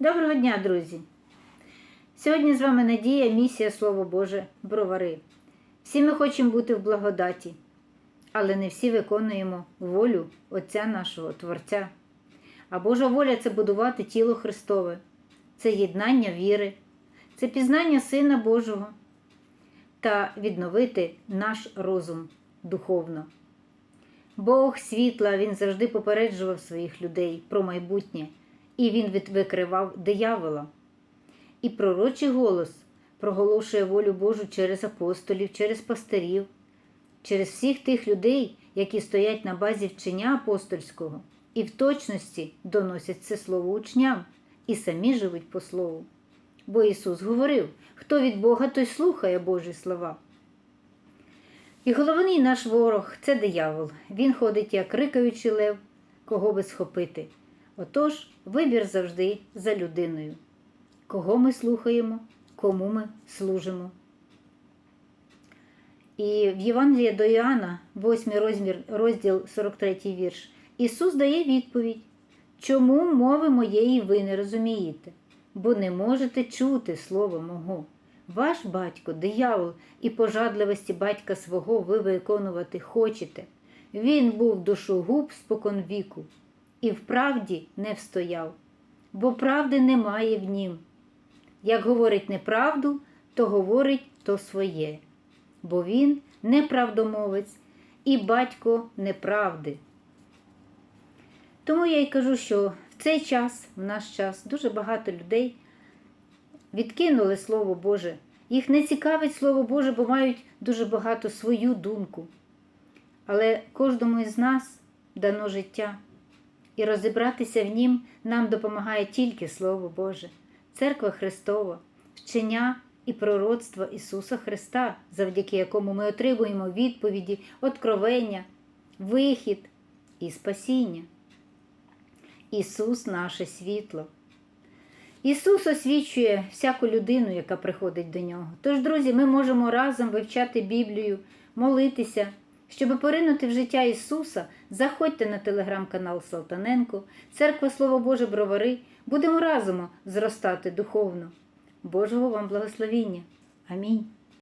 Доброго дня, друзі! Сьогодні з вами Надія, місія Слово Боже, Бровари. Всі ми хочемо бути в благодаті, але не всі виконуємо волю Отця нашого Творця. А Божа воля це будувати тіло Христове, це єднання віри, це пізнання Сина Божого та відновити наш розум духовно. Бог світла, Він завжди попереджував своїх людей про майбутнє, і він викривав диявола. І пророчий голос проголошує волю Божу через апостолів, через пастирів, через всіх тих людей, які стоять на базі вчення апостольського, і в точності доносять це слово учням і самі живуть по слову. Бо Ісус говорив: хто від Бога, той слухає Божі слова. І головний наш ворог це диявол. Він ходить як рикаючий лев, кого би схопити. Отож, вибір завжди за людиною. Кого ми слухаємо, кому ми служимо. І в Євангелії до Іоанна, 8 розмір, розділ 43 вірш, Ісус дає відповідь, чому мови моєї ви не розумієте, бо не можете чути Слово мого. Ваш батько, диявол, і пожадливості батька свого ви виконувати хочете. Він був душогуб спокон віку, і в правді не встояв, бо правди немає в нім. Як говорить неправду, то говорить то своє, бо він неправдомовець і батько неправди. Тому я й кажу, що в цей час, в наш час, дуже багато людей відкинули Слово Боже. Їх не цікавить Слово Боже, бо мають дуже багато свою думку. Але кожному із нас дано життя, і розібратися в нім нам допомагає тільки Слово Боже, Церква Христова, вчення і пророцтво Ісуса Христа, завдяки якому ми отримуємо відповіді, откровення, вихід і спасіння. Ісус наше світло. Ісус освічує всяку людину, яка приходить до нього. Тож, друзі, ми можемо разом вивчати Біблію, молитися. Щоб поринути в життя Ісуса, заходьте на телеграм-канал Салтаненко, Церква Слово Боже Бровари. Будемо разом зростати духовно. Божого вам благословіння. Амінь.